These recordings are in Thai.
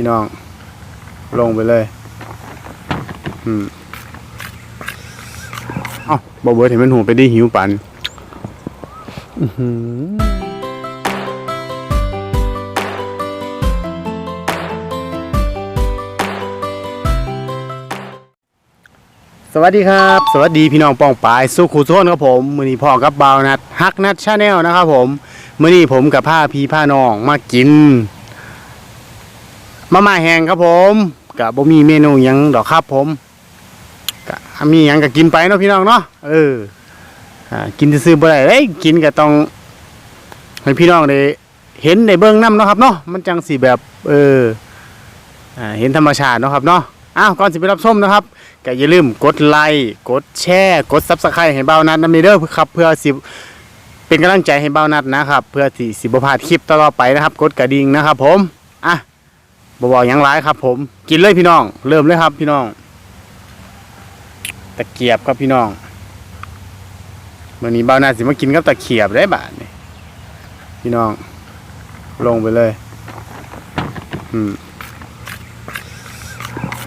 พี่น้อง ลงไปเลย อืมเอ้าบ่เบิดเห็นมันหูไปด้หิวปันอือหือสวัสดีครับ สวัสดีพี่น้องป้องปายสุขุโซนครับผมมือนี้พ่อกับบาวนัดฮักนัดชาแนลนะครับผมมือนี้ผมกับผ้าพีผ้าน้องมากิน มาม่าแห้งครับผมกับบ่มีเมนูยังดอกครับผมกะมียังก็กินไปเนาะพี่น้องเนาะเอออ่ากินซื่อบ่ได้เอ้ยกินก็ต้องให้พี่น้องได้เห็นได้เบิ่งนํเนาะครับเนาะมันจังสิแบบเอออ่าเห็นธรรมชาติเนาะครับเนาะอ้าวก่อนสิไปรับชมนะครับก็อย่าลืมกดไลค์กดแชร์กด Subscribe ให้เบานัดนำเด้อครับเพื่อสิเป็นกำลังใจให้เบานัดนะครับ เพื่อที่สิบพลาดคลิปต่อไปนะครับ กดกระดิ่งนะครับผม บอกยังร้ายครับ ผม กินเลยพี่น้อง เริ่มเลยครับ พี่น้อง ตะเกียบครับพี่น้องวันนี้เบานาสิมากินกับตะเกียบได้บาทนี่พี่น้อง ลงไปเลย อืม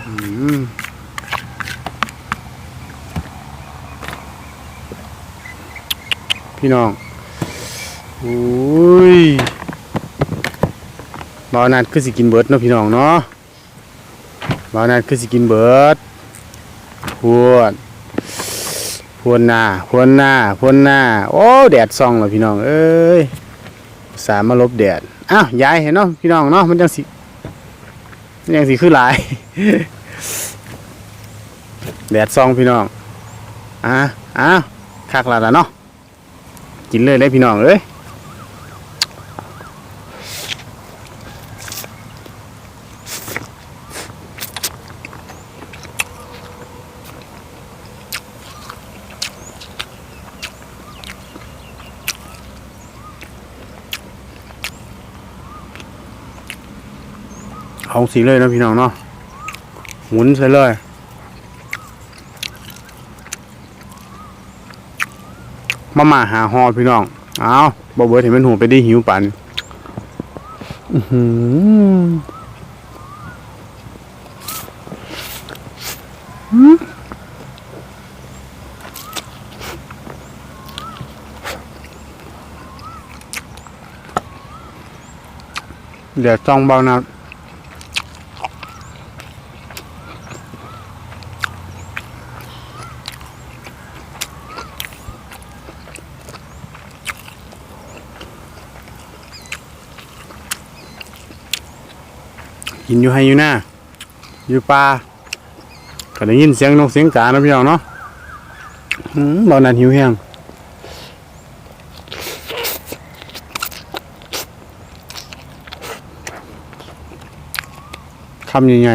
อืมพี่น้องอุ้ย บาวนัดคือสิกินเบิร์ดเนาะพี่น้องเนาะบาวนัดคือสิกินเบิร์ดพวดพวนหน้าพวนหน้าพวนหน้าโอ้แดดส่องเลยพี่น้องเอ้ยสาห์มาลบแดดอ้าวย้ายเห็นเนาะพี่น้องเนาะมันจังสิมันจังสิคือหลาย แดดส่องพี่น้องอะอ้าวคักละล่ะเนาะกินเลยเลยพี่น้องเอ้ย เอาสีเลยนะพี่น้องเนาะหมุนใส่เลยมามาหาฮอพี่น้อง เอาบ่เบิดเห็นมันหูไปได้หิวปันอือเดี๋ยวจ้องเบานะ กินอยู่ให้อยู่หน้าอยู่ป่าก็ได้ยินเสียงนกเสียงกาเนาะพี่น้องเนาะอืมบ่นั้นหิวแห้งคำยังไง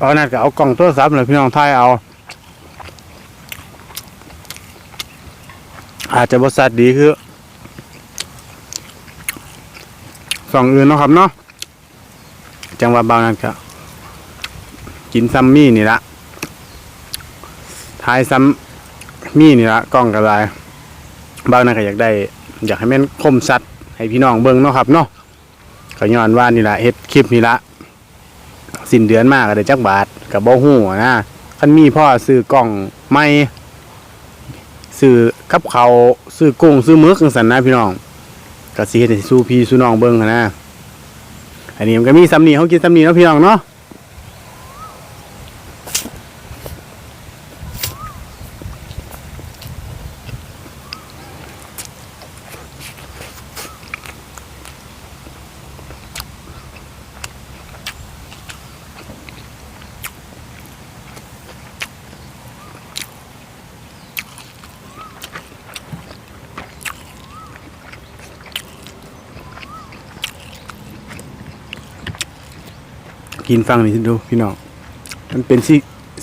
ตอนนั้นก็เอากล่องโทรศัพท์เลยพี่น้องถ่ายเอา อาจจะบริษัทดีคือ สองอื่นเนาะครับเนาะจังหวัดบางนั้นครับกินซัมมี่นี่ละทายซัมมี่นี่ละกล้องกระไรบางนั้นก็อยากได้ อยากให้แม่นคมสัตว์ให้พี่น้องเบิ่งเนาะครับเนาะก็ย้อนว่านี่ละเฮ็ดคลิปนี่ละสิ้นเดือนมากก็ได้จักบาทกับบ่ฮู้นะคันมีพ่อซื้อกล้องใหม่ซื้อกับเขาซื้อกุ้งซื้อหมึกจังซั่นนะพี่น้อง ก็สิเฮ็ดให้สู้พี่สู้น้องเบิ้งหั้นนะอันนี้มันก็มีสำนีเขากินสำนีเนาะพี่น้องเนาะ กินฟังนี่ดูพี่น้องมันเป็นสี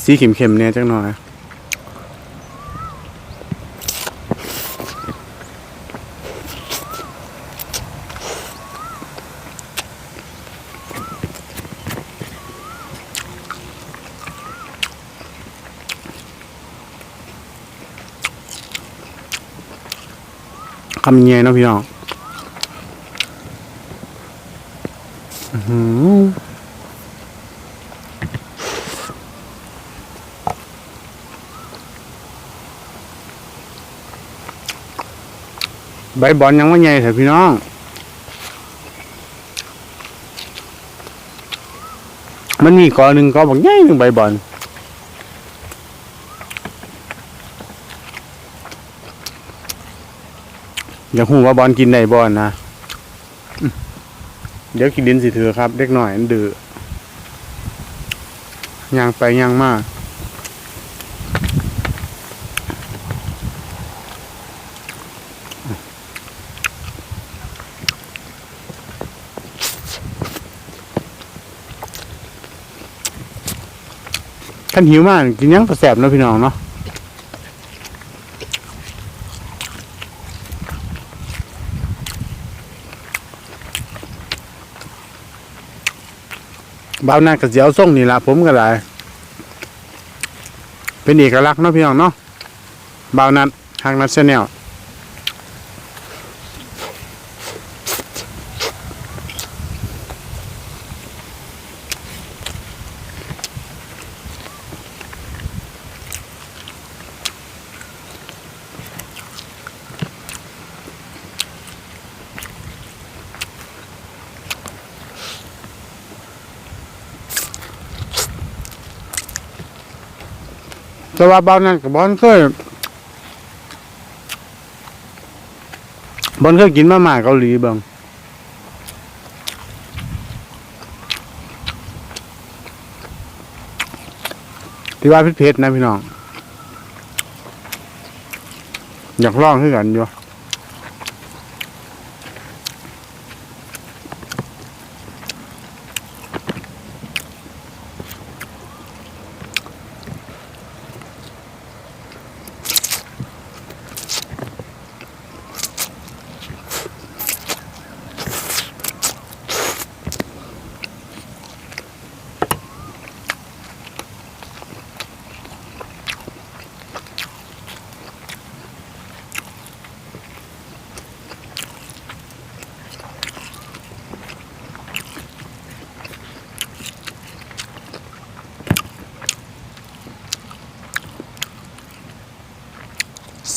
สีเข็มๆเนี่ยจังหน่อยคำเงี้ยนะพี่น้อง ใบบอลยังไม่ใหญ่เถอะพี่น้องมันมีกอหนึ่งกอบอกใหญ่หนึ่งใบบอลอยาหูว่าบอลกินได้บอลนะเดี๋ยวกินดินสิเถือะครับ เด็กหน่อยอันดื้อย่างไปย่างมาก ท่านหิวมากกินยังกระแสบเนาะพี่น้องเนาะบ้าวหน้ากับเสียวส่งนี่ละผมก็ได้เป็นเอกลักษณ์เนาะพี่น้องเนาะบ้าวนัดทางนัดแนล แต่ว่าบาวนัดกับบอลเคยบอลเคยกินมาม่าเกาหลีบ้างที่ว่าพิเศษนะพี่น้อง อยากลองขึ้นกันอยู่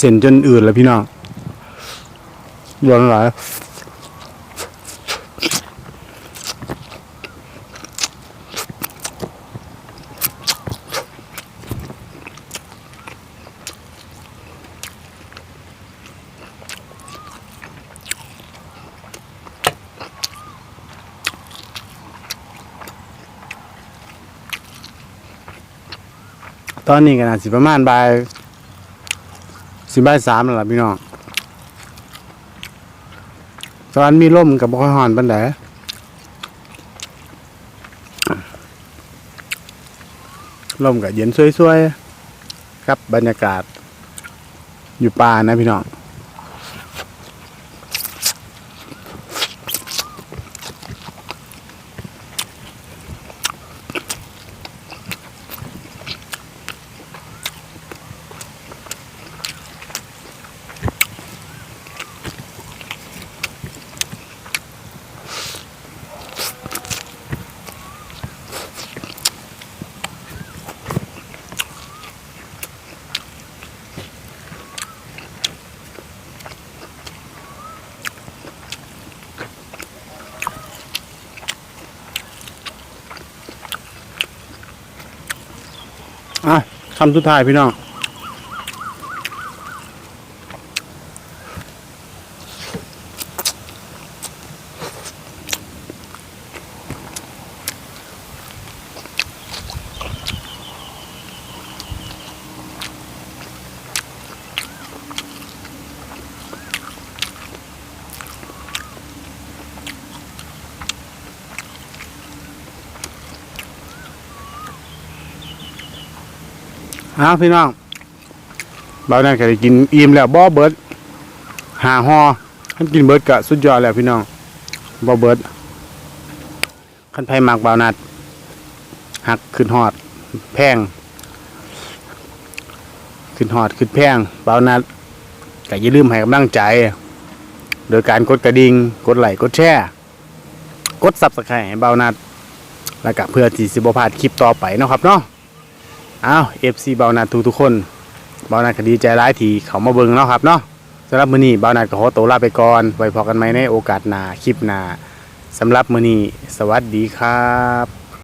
ส้นจนอื่นแล้วพี่น้องร้อนหลายตอนนี้ก็น่าสิประมาณบ่าย สิบใบสามแล้วล่ะพี่น้องตอนมีร่มกับบ่ค่อยหอนปันไดร่มกับเย็นสวยๆ ครับบรรยากาศ อยู่ป่านะพี่น้อง อะคำสุดท้ายพี่น้อง อ้าวพี่น้องบ่าวนั่นก็ได้กินอิ่มแล้วบ่เบิดหาหอคันกินเบิดก็สุดยอดแล้วพี่น้องบ่เบิดคันไผมักบ่านัดหักขึ้นฮอด แพง ขึ้นฮอดขึ้นแพงบ่านัดก็อย่าลืมให้กำลังใจ โดยการกดกระดิ่งกดไลค์กดแชร์กด Subscribe ให้เบานัด แล้วก็เพื่อที่สิบพลาดคลิปต่อไปนะครับเนาะ อ้าว FC เบานาทุกทุกคนเบานาคดีใจร้ายที่เขามาเบิ่งเนาะครับเนาะสำหรับมือนี้เบานาก็ขอตัวลาไปก่อน ไว้พอกันไหมในโอกาสหน้าคลิปหน้าสำหรับมือนี้สวัสดีครับ